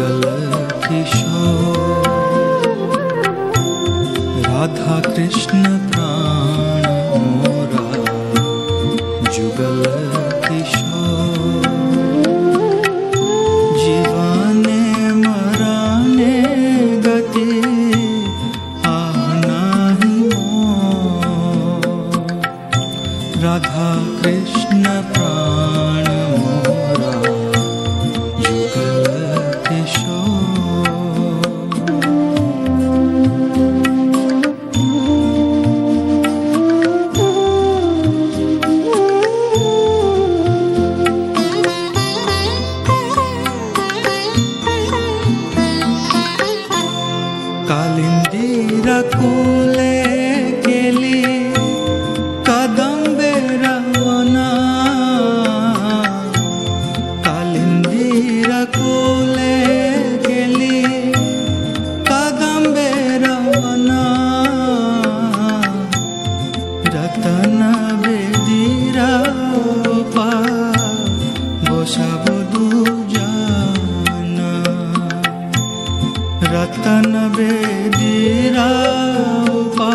যুগল কিশোর রাধা কৃষ্ণ প্রাণ মোরা যুগল কিশোর জীবনে মরানে গতি রাধা কৃষ্ণ প্রাণ কালিন্দিরা ফুল रतन बेदीरा उपा